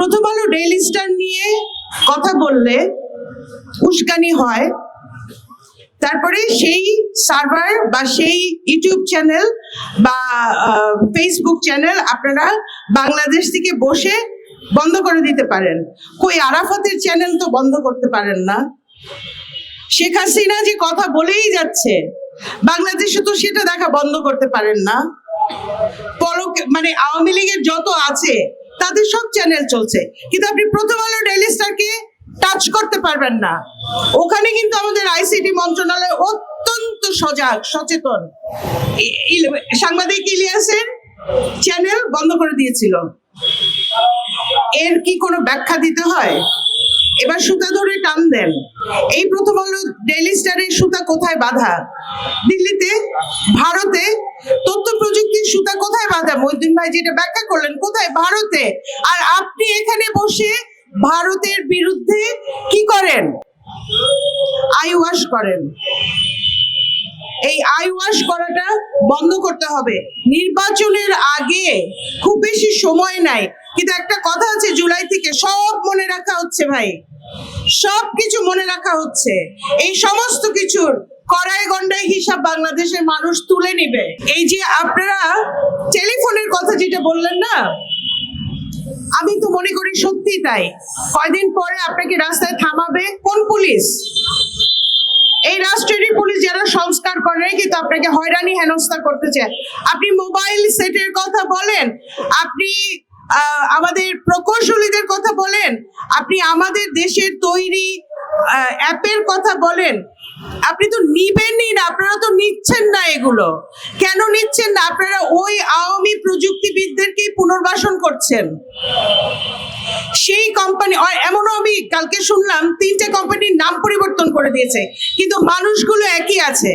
প্রথম আলো daily star নিয়ে কথা বললে উস্কানি হয়। তারপরে সেই সার্ভার বা সেই ইউটিউব চ্যানেল বা ফেসবুক চ্যানেল আপনারা বাংলাদেশ থেকে বসে বন্ধ করে দিতে পারেন। কই আরাফাতের চ্যানেল তো বন্ধ করতে পারেন না। শেখ হাসিনা যে কথা বলেই যাচ্ছে, বাংলাদেশে তো সেটা দেখা বন্ধ করতে পারেন না। পরক মানে আওয়ামী লীগের যত আছে তাদের সব চ্যানেল চলছে। কিন্তু আপনি প্রথম আলো ডেইলি স্টারকে টাচ করতে পারবেন না। ওখানে কিন্তু আমাদের আইসিটি মন্ত্রণালয় অত্যন্ত সজাগ, সচেতন। সাংবাদিক ইলিয়াসের চ্যানেল বন্ধ করে দিয়েছিল। এর কি কোনো ব্যাখ্যা দিতে হয়? এবার সুতা ধরে টান দেন। এই প্রথম আলো ডেইলি স্টারের সুতা কোথায় বাঁধা? দিল্লিতে, ভারতে তথ্য প্রযুক্তির সুতা বাঁধা মহিউদ্দিন ভাই যেটা ব্যাখ্যা করলেন, কোথায়? ভারতে। আর আপনি এখানে বসে ভারতের বিরুদ্ধে কি করেন? আই ওয়াশ করেন। এই আই ওয়াশ করাটা বন্ধ করতে হবে। নির্বাচনের আগে খুব বেশি সময় নাই। কিন্তু একটা কথা আছে জুলাই থেকে, সব মনে রাখা হচ্ছে ভাই। সব কিছু মনে রাখা হচ্ছে। এই সমস্ত কিছুর কড়াই হিসাব বাংলাদেশের মানুষ তুলে নিবে। এই যে আপনারা টেলিফোনের কথা যেটা বললেন না, আমি তো মনে করি সত্যি তাই। কয়দিন পরে আপনাকে রাস্তায় থামাবে কোন পুলিশ? এই রাষ্ট্রেরই পুলিশ যারা সংস্কার করে কিন্তু আপনাকে হয়রানি, হেনস্থা করতে চায় আপনি মোবাইল সেটের কথা বলেন, আপনি আমাদের প্রকৌশলীদের কথা বলেন, আপনি আমাদের দেশের তৈরি অ্যাপের কথা বলেন। আপনি তো নিবেনই না, আপনারা তো নিচ্ছেন না এগুলো। কেন নিচ্ছেন না? আপনারা ওই আওয়ামী প্রযুক্তিবিদদেরকেই পুনর্বাসন করছেন। সেই কোম্পানি এমনও আমি কালকে শুনলাম তিনটে কোম্পানির নাম পরিবর্তন করে দিয়েছে। কিন্তু মানুষগুলো একই আছে।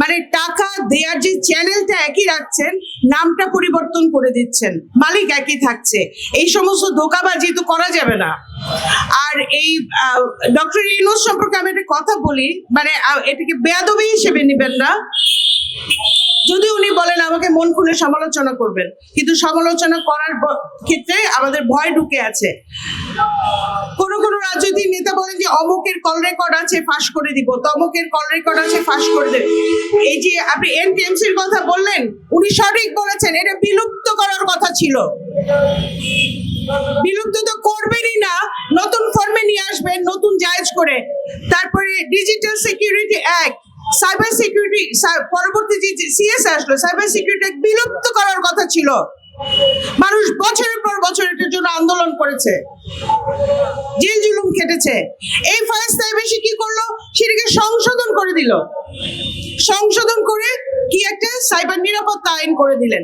মানে টাকা দেওয়ার যে চ্যানেলটা একই রাখছেন, নামটা পরিবর্তন করে দিচ্ছেন। মালিক একই থাকছে। এই সমস্ত ধোকাবাজি তো করা যাবে না। আর এই ডক্টর ইউনুস সম্পর্কে আমি একটা কথা বলি মানে এটাকে বেয়াদবি হিসেবে নেবেন না যদি উনি বলেন আমাকে মন খুলে সমালোচনা করবেন। কিন্তু সমালোচনা করার ক্ষেত্রে আমাদের ভয় ঢুকে আছে। কোন কোন রাজনৈতিক নেতা বলেন যে, অমুকের কল রেকর্ড আছে, ফাঁস করে দিব। তমুকের কল রেকর্ড আছে, ফাঁস করে দেবে। এই যে আপনি এনটিএমসির কথা বললেন, উনি সঠিক বলেছেন। এটা বিলুপ্ত করার কথা ছিল। বিলুপ্ত তো করবেনই না। নতুন ফর্মে নিয়ে আসবেন, নতুন জায়েজ করে। তারপরে digital security act cyber security পরবর্তী যে সিএস আসলো সাইবার সিকিউরিটি বিলুপ্ত করার কথা ছিল। মানুষ বছরের পর বছর এটার জন্য আন্দোলন করেছে। জেল জুলুম খেটেছে এই ফায়স্তায় এসে কি করল? সেটাকে সংশোধন করে দিল। সংশোধন করে কি একটা সাইবার নিরাপত্তা আইন করে দিলেন।